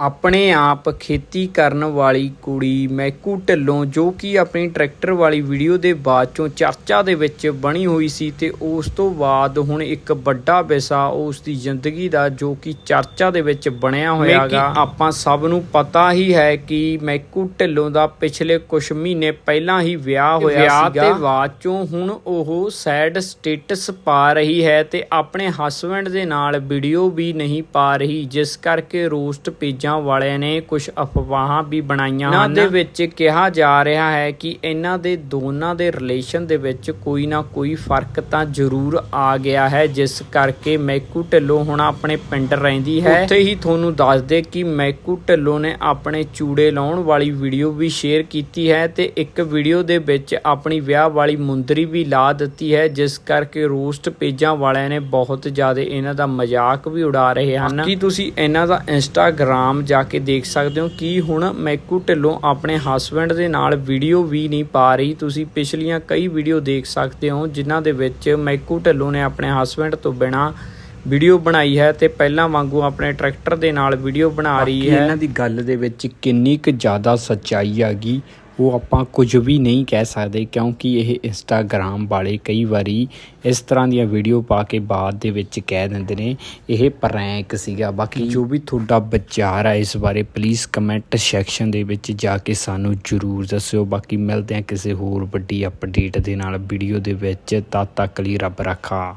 ਆਪਣੇ ਆਪ ਖੇਤੀ ਕਰਨ ਵਾਲੀ ਕੁੜੀ ਮੈਕੂ ਢਿੱਲੋਂ ਜੋ ਕਿ ਆਪਣੀ ਟਰੈਕਟਰ ਵਾਲੀ ਵੀਡੀਓ ਦੇ ਬਾਅਦ ਚੋਂ ਚਰਚਾ ਦੇ ਵਿੱਚ ਬਣੀ ਹੋਈ ਸੀ ਤੇ ਉਸ ਤੋਂ ਬਾਅਦ ਹੁਣ ਇੱਕ ਵੱਡਾ ਵਿਸ਼ਾ ਉਸ ਦੀ ਜ਼ਿੰਦਗੀ ਦਾ ਜੋ ਕਿ ਚਰਚਾ ਦੇ ਵਿੱਚ ਬਣਿਆ ਹੋਇਆਗਾ। ਆਪਾਂ ਸਭ ਨੂੰ ਪਤਾ ਹੀ ਹੈ ਕਿ ਮੈਕੂ ਢਿੱਲੋਂ ਦਾ ਪਿਛਲੇ ਕੁਝ ਮਹੀਨੇ ਪਹਿਲਾਂ ਹੀ ਵਿਆਹ ਹੋਇਆ ਸੀਗਾ ਤੇ ਬਾਅਦ ਚੋਂ ਹੁਣ ਉਹ ਸੈਡ ਸਟੇਟਸ ਪਾ ਰਹੀ ਹੈ ਤੇ ਆਪਣੇ ਹਸਬੰਡ ਦੇ ਨਾਲ ਵੀਡੀਓ ਵੀ ਨਹੀਂ ਪਾ ਰਹੀ ਜਿਸ ਕਰਕੇ ਰੋਸਟ ਪੇਜਾਂ ਵਾਲਿਆਂ ਨੇ ਕੁਝ ਅਫਵਾਹਾਂ ਵੀ ਬਣਾਈਆਂ ਹਨ। ਦੇ ਵਿੱਚ ਕਿਹਾ ਜਾ ਰਿਹਾ ਹੈ ਕਿ ਇਹਨਾਂ ਦੇ ਦੋਨਾਂ ਦੇ ਰਿਲੇਸ਼ਨ ਦੇ ਵਿੱਚ ਕੋਈ ਨਾ ਕੋਈ ਫ਼ਰਕ ਤਾਂ ਜ਼ਰੂਰ ਆ ਗਿਆ ਹੈ ਜਿਸ ਕਰਕੇ ਮੈਕੂ ਢਿੱਲੋਂ ਹੁਣ ਆਪਣੇ ਪਿੰਡ ਰਹਿੰਦੀ ਹੈ। ਉੱਥੇ ਹੀ ਤੁਹਾਨੂੰ ਦੱਸ ਦੇ ਕਿ ਮੈਕੂ ਢਿੱਲੋਂ ਨੇ ਆਪਣੇ ਚੂੜੇ ਲਾਉਣ ਵਾਲੀ ਵੀਡੀਓ ਵੀ ਸ਼ੇਅਰ ਕੀਤੀ ਹੈ ਤੇ ਇੱਕ ਵੀਡੀਓ ਦੇ ਵਿੱਚ ਆਪਣੀ ਵਿਆਹ ਵਾਲੀ ਮੁੰਦਰੀ ਵੀ ਲਾ ਦਿੱਤੀ ਹੈ ਜਿਸ ਕਰਕੇ ਰੋਸਟ ਪੇਜਾਂ ਵਾਲਿਆਂ ਨੇ ਬਹੁਤ ਜ਼ਿਆਦਾ ਇਹਨਾਂ ਦਾ ਮਜ਼ਾਕ ਵੀ ਉਡਾ ਰਹੇ ਹਨ। ਕੀ ਤੁਸੀਂ ਇਹਨਾਂ ਦਾ ਇੰਸਟਾਗ੍ਰam ਜਾ ਕੇ ਦੇਖ ਸਕਦੇ ਹੋ ਕਿ ਹੁਣ ਮੈਕੂ ਢਿੱਲੋਂ ਆਪਣੇ ਹਸਬੰਡ ਦੇ ਨਾਲ ਵੀਡੀਓ ਵੀ ਨਹੀਂ ਪਾ ਰਹੀ। ਤੁਸੀਂ ਪਿਛਲੀਆਂ ਕਈ ਵੀਡੀਓ ਦੇਖ ਸਕਦੇ ਹੋ ਜਿਨ੍ਹਾਂ ਦੇ ਵਿੱਚ ਮੈਕੂ ਢਿੱਲੋਂ ਨੇ ਆਪਣੇ ਹਸਬੰਡ ਤੋਂ ਬਿਨਾ ਵੀਡੀਓ ਬਣਾਈ ਹੈ ਤੇ ਪਹਿਲਾਂ ਵਾਂਗੂ ਆਪਣੇ ਟਰੈਕਟਰ ਦੇ ਨਾਲ ਵੀਡੀਓ ਬਣਾ ਰਹੀ ਹੈ। ਇਹਨਾਂ ਦੀ ਗੱਲ ਦੇ ਵਿੱਚ ਕਿੰਨੀ ਕੁ ਜ਼ਿਆਦਾ ਸੱਚਾਈ ਆ ਗਈ। ਉਹ ਆਪਾਂ ਕੁਝ ਵੀ ਨਹੀਂ ਕਹਿ ਸਕਦੇ ਕਿਉਂਕਿ ਇਹ ਇੰਸਟਾਗ੍ਰam ਵਾਲੇ ਕਈ ਵਾਰੀ ਇਸ ਤਰ੍ਹਾਂ ਦੀਆਂ ਵੀਡੀਓ ਪਾ ਕੇ ਬਾਅਦ ਦੇ ਵਿੱਚ ਕਹਿ ਦਿੰਦੇ ਨੇ, ਇਹ ਪ੍ਰੈਂਕ ਸੀਗਾ। ਬਾਕੀ ਜੋ ਵੀ ਤੁਹਾਡਾ ਵਿਚਾਰ ਹੈ ਇਸ ਬਾਰੇ ਪਲੀਜ਼ ਕਮੈਂਟ ਸੈਕਸ਼ਨ ਦੇ ਵਿੱਚ ਜਾ ਕੇ ਸਾਨੂੰ ਜਰੂਰ ਦੱਸਿਓ। ਬਾਕੀ ਮਿਲਦੇ ਹਾਂ ਕਿਸੇ ਹੋਰ ਵੱਡੀ ਅਪਡੇਟ ਦੇ ਨਾਲ ਵੀਡੀਓ ਦੇ ਵਿੱਚ, ਤਦ ਤੱਕ ਲਈ ਰੱਬ ਰੱਖਾ।